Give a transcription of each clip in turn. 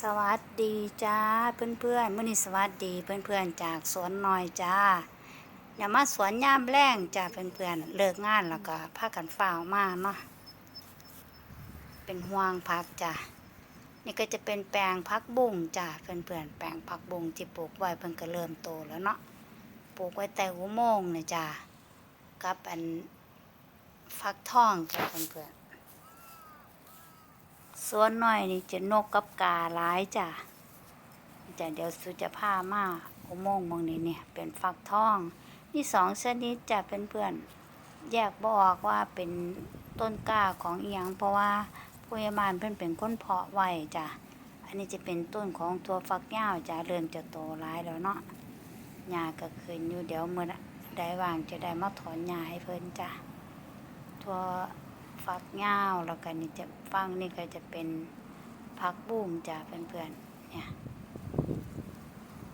สวัสดีจ้าเพื่อนๆมื่อนี้สวัสดีเพื่อนๆจากสวนน้อยจ้าอย่ามาสวนย่ามแรงจ้าเพื่อนๆเลิกงานแล้วก็พากันฝ้าวมาเนาะเป็นห่วงพักจ้านี่ก็จะเป็นแปลงพักบุ้งจ้าเพื่อนๆแปลงพักบุ้งที่ปลูกไว้เพิ่นก็เริ่มโตแล้วเนาะปลูกไว้แต่หัวโมงเนี่ยจ้ากับอันฟักทองจ้าเพื่อนๆ สวนน้อยนี่จะนกกับกาหลายจ้ะจ้ะเดี๋ยวสุจะพามาอุโมงค์มองนี้เนี่ยเป็นฟักทองนี่สองชนิดจะเป็นเพื่อนแยกบอกว่าเป็นต้นกล้าของเอียง เพราะว่าผู้ยาบาลเพิ่นเป็นคนเพาะไว้จ้ะอันนี้จะเป็นต้นของตัวฟักยาวจ้ะเริ่มจะโตหลายแล้วเนาะหญ้าก็ขึ้นอยู่เดี๋ยวเมื่อได้วางจะได้มาถอนหญ้าให้เพิ่นจ้ะตัว ฟักยาวแล้วก็นี่จะฟังนี่ก็จะเป็นพักบุ้งจ้ะเพื่อนๆเนี่ย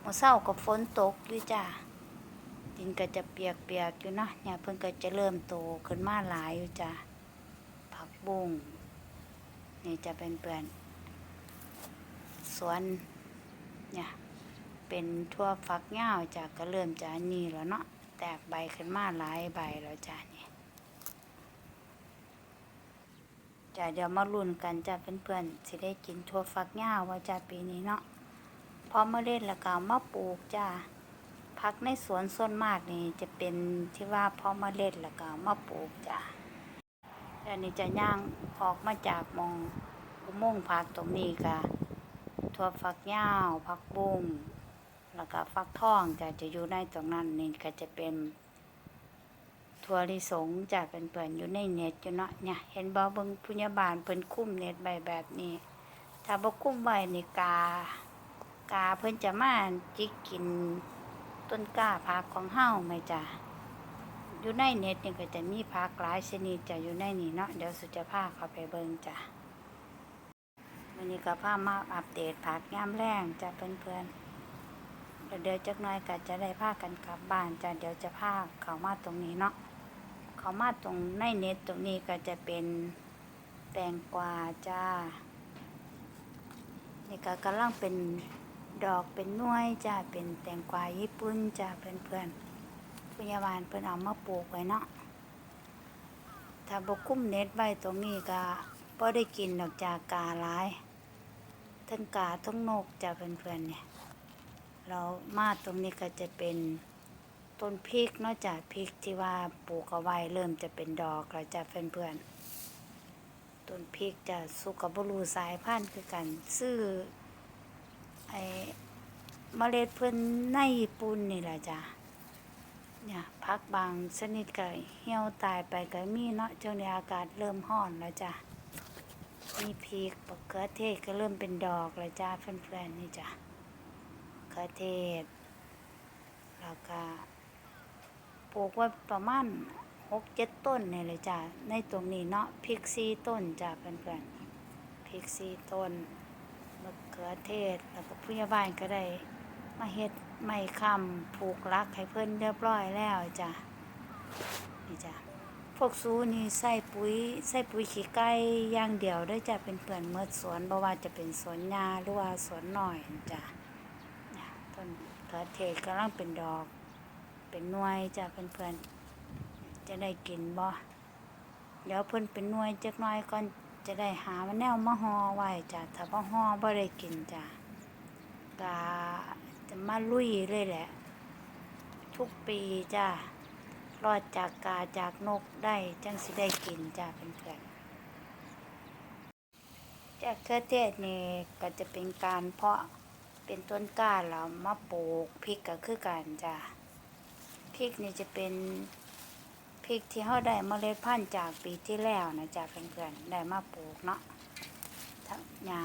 เมื่อเช้าก็ฝนตกด้วยจ้ะดินก็จะเปียกๆอยู่เนาะเนี่ยเพิ่นก็จะเริ่มโตขึ้นมาหลายอยู่จ้ะผักบุ้งนี่จะเป็นเปื่อนสวนเนี่ยเป็นทั่วฟักยาวจ้ะก็เริ่มจะนี่แล้วเนาะแตกใบขึ้นมาหลายใบแล้วจ้ะนี่ จ้ะเดี๋ยวมาลุ้นกันจ้ะเพื่อนๆสิได้กินทั่วฟักย่าวว่าจ้ะปีนี้เนาะพอมาเล่นแล้วก็มาปลูกจ้ะพักในสวนส่วนมากนี่จะเป็นที่ว่าพอมาเล่นแล้วก็มาปลูกจ้ะแล้วนี่จะย่างออกมาจากมองอุโมงค์พักตรงนี้ก็ทั่วฟักย่าวพักบุ้งแล้วก็ฟักทองจะจะอยู่ในตรงนั้นนี่ก็จะเป็น ทัวริสงจะเป็นเปิดอยู่ในเน็ตอยู่เนาะเนี่ย เห็นบ่เบิ่งพยาบาลเพิ่นคุ้มเน็ตใบแบบนี้ ถ้าบ่คุ้มไว้นี่กากาเพิ่นจะมาจิกกินต้นกล้าผักของเฮาไหมจ้ะอยู่ในเน็ตนี่ก็จะมีผักหลายชนิดจะอยู่ในนี่เนาะเดี๋ยวสุจะพาเขาไปเบิ่งจ้ะวันนี้ก็พามาอัปเดตผักยามแรงจ้ะเพื่อนๆแล้วเดี๋ยวจักน่อยก็จะได้พากันกลับบ้านจ้ะเดี๋ยวจะพาเขามาตรงนี้เนาะ เขามาตรงในเน็ตตรงนี้ก็จะเป็นแตงกวาจ้า นี่ก็กำลังเป็นดอกเป็นน่วยจ้า เป็นแตงกวาญี่ปุ่นจ้าเพื่อนเพื่อนๆพยาบาลเพิ่อนเอามาปลูกไว้เนาะ ถ้าบกุ้มเน็ตไว้ตรงนี้ก็พอได้กินดอกจากกาหลาย ทั้งกาทั้งนกจ้าเพื่อนเพื่อนๆเนี่ย เรามาตรงนี้ก็จะเป็น ต้นพริกนอกจากพริกที่ว่าปลูกเอาไว้เริ่มจะเป็นดอกแล้วจะเพื่อนๆต้นพริกจะสุกบรูสายพันธุ์คือกันซื้อไอ้เมล็ดเพิ่อนในญี่ปุ่นนี่แหละจ้ะเนี่ยพักบางชนิดก็เหี่ยวตายไปก็มีเนาะช่วงนี้อากาศเริ่มร้อนแล้วจ้ะมีพริกมะเขือเทศก็เริ่มเป็นดอกแล้วจ้ะเพื่อนๆนี่จ้ะมะเขือเทศแล้วก็ ปลูกไว้ประมาณหกเจ็ดต้นเนี่ยเลยจ้ะในตรงนี้เนาะพริกซีต้นจ้ะเพื่อนๆพริกซีต้นมะเขือเทศแล้วก็ผู้ใหญ่บ้านก็ได้ มาเฮ็ดไม้คำผูกรักให้เพิ่อนเรียบร้อยแล้วจ้ะนี่จ้ะพวกซูนี่ใส่ปุ๋ยใส่ปุ๋ยขี้ไก่ย่างเดียวเด้จ้ะเป็นเพื่อนเมื่อสวนบ่ว่าจะเป็นสวนยาหรือว่าสวนหน่อยจ้ะต้นเขือเทศกำลังเป็นดอก เป็นหน่วยจ้ะเพื่อนๆจะได้กินบ่เดี๋ยวเพิ่นเป็นหน่วยจักหน่อยก่อนจะได้หามันแนวมาห่อไว้จ้ะถ้าบ่ห่อบ่ได้กินจ้ะกาจะมาลุยเลยแหละ ทุกปีจ้ะรอดจากกาจากนกได้จังสิได้กินจ้ะเพื่อนๆจากเขือเทศนี่ก็จะเป็นการเพาะเป็นต้นกล้าแล้วมาปลูกพริกก็คือกันจ้ะ พริกนี่จะเป็นพริกที่เขาได้เมล็ดพันธุ์จากปีที่แล้วนะจ้ะเพื่อนๆได้มาปลูกเนาะถ้าหญ้า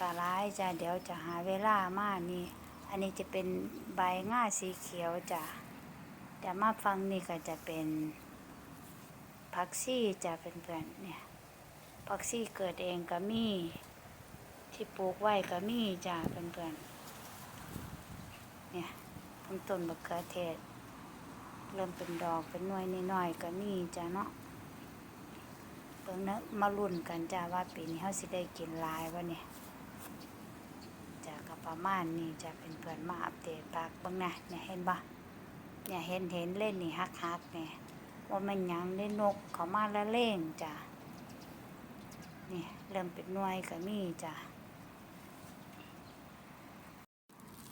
กะร้ายจะเดี๋ยวจะหาเวลามานี่อันนี้จะเป็นใบง่าสีเขียวจ้ะแต่มาฟังนี่ก็จะเป็นผักซี่จ้ะเพื่อนๆเนี่ยผักซี่เกิดเองก็มีที่ปลูกไว้ก็มีจ้าเพื่อนๆเนี่ยต้นต้นมะเขือเทศ เริ่มเป็นดอกเป็นหน่วยน้อยๆก็มีจ้าเนาะเพิ่งนะมาลุ้นกันจ้าว่าปีนี้เขาสิได้กินหลายวะเนี่ยประมาณนี้จะเป็นเพื่อนมาอัปเดตปากเบ้างนะเนี่ยเห็นบ่เนี่ยเห็นเห็นเล่นนี่ฮักฮักเนี่ยว่ามันยังได้นกเขามาละเล่งจ้ะนี่เริ่มเป็นหน่วยก็มีจ้ะ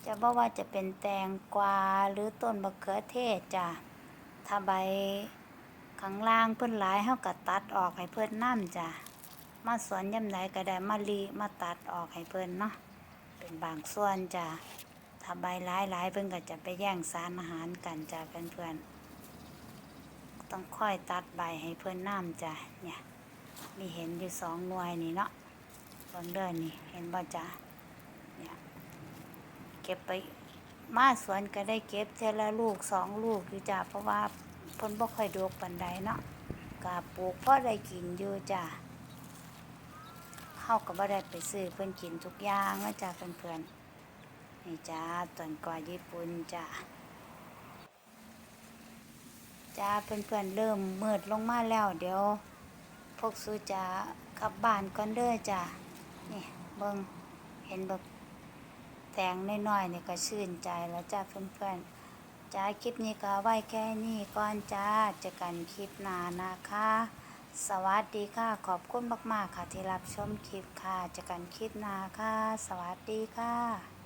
จะบอกว่าจะเป็นแตงกวาหรือต้นมะเขือเทศจ้ะ ถ้าใบข้างล่างเพิ่นหลายเฮาก็ตัดออกให้เพิ่นน้ำจ้ะมาสวนย่ำไหนก็ได้มาลีมาตัดออกให้เพิ่นเนาะเป็นบางส่วนจ้ะถ้าใบหลายหลายๆเพิ่นก็จะไปแย่งสารอาหารกันจ้ะเพื่อนๆต้องค่อยตัดใบให้เพิ่นน้ำจ้ะเนี่ยมีเห็นอยู่สองหน่วยนี่เนาะเบิ่งเด้อนี่เห็นบ่จ้ะเนี่ยเก็บไป มาสวนก็ได้เก็บเทอละลูกสองลูกอยู่จ้ะเพราะว่าพ่นบ่ค่อยดกปานใดเนาะก็ปลูกพอได้กินอยู่จ้ะเฮาก็บ่ได้ไปซื้อเพิ่อนกินทุกอย่างนะจ้ะเพื่อนๆนี่จ้าต้นกวาญี่ปุ่นจ้าจ้าเพื่อนๆเริ่มมืดลงมาแล้ว เดี๋ยว พวกซูจะกลับบ้านก่อนเด้อจ้านี่เบิงเห็นแบบ แตงน้อยๆนี่ก็ชื่นใจแล้วจ้าเพื่อนๆจ้าคลิปนี้ก็ไว้แค่นี้ก่อนจ้าเจอกันคลิปหน้านะคะ สวัสดีค่ะขอบคุณมากๆค่ะที่รับชมคลิปค่ะเจอกันคลิปหน้าค่ะ สวัสดีค่ะ